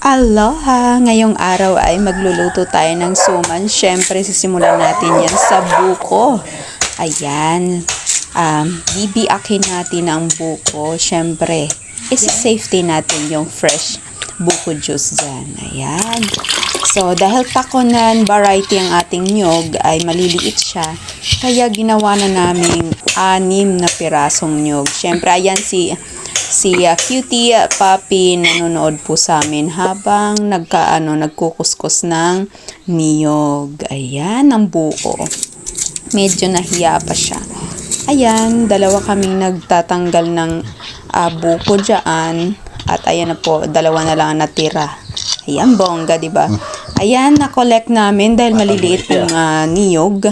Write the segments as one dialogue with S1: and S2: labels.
S1: Aloha! Ngayong araw ay magluluto tayo ng suman. Siyempre, sisimulan natin yan sa buko. Ayan. Um, bibiakin natin ang buko. Siyempre, isi-safety natin yung fresh buko juice dyan. Ayan. So, dahil takonan variety ang ating nyog, ay maliliit siya. Kaya ginawa na namin anim na pirasong nyog. Siyempre, ayan si si uh, cutie uh, puppy nanonood po sa amin habang nagkaano nagkukuskus ng niyog. Ayan ang buo. Medyo nahiya pa siya. Ayan, dalawa kaming nagtatanggal ng uh, buko dyan. At ayan na po, dalawa na lang ang natira. Ayan, bongga, di ba? Ayan, na-collect namin dahil maliliit yung uh, niyog.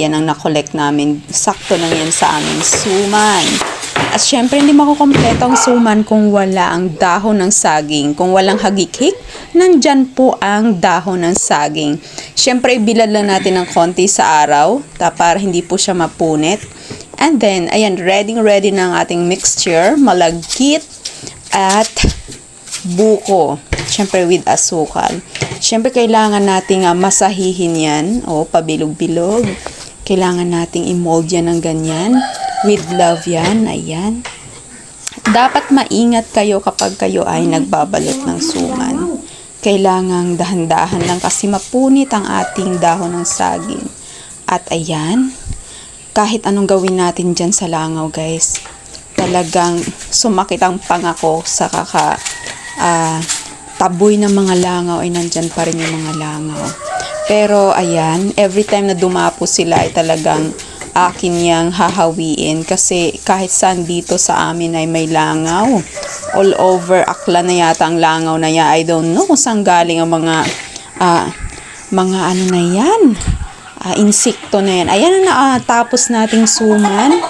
S1: Yan ang na-collect namin. Sakto lang yan sa aming suman. At syempre, hindi makukompleto ang suman kung wala ang dahon ng saging. Kung walang hagikik, nandyan po ang dahon ng saging. Syempre, bilad lang natin ng konti sa araw ta para hindi po siya mapunit. And then, ayan, ready ready na ang ating mixture. Malagkit at buko. Syempre, with asukal. Syempre, kailangan nating uh, masahihin yan. O, pabilog-bilog. Kailangan nating i-mold yan ng ganyan. With love yan. Ayan. Dapat maingat kayo kapag kayo ay nagbabalot ng suman. Kailangang dahan-dahan lang kasi mapunit ang ating dahon ng saging. At ayan, kahit anong gawin natin dyan sa langaw guys, talagang sumakit ang pangako sa kaka ah, taboy ng mga langaw ay nandyan pa rin yung mga langaw. Pero ayan, every time na dumapo sila ay talagang akin niyang hahawiin kasi kahit saan dito sa amin ay may langaw. All over akla na yata ang langaw na yan. I don't know kung saan galing ang mga ah, mga ano na yan. Ah, insekto na yan. Ayan na natapos nating suman.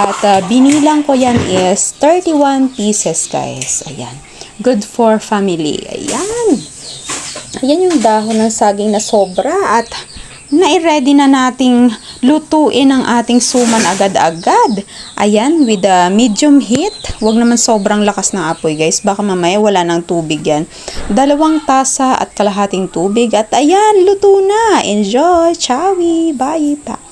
S1: At ah, binilang ko yan is 31 pieces guys. Ayan. Good for family. Ayan. Ayan yung dahon ng saging na sobra at nai-ready na nating lutuin ang ating suman agad-agad. Ayan, with a medium heat. Huwag naman sobrang lakas ng apoy guys. Baka mamaya wala ng tubig yan. Dalawang tasa at kalahating tubig. At ayan, luto na. Enjoy. Chawi. Bye. Pa.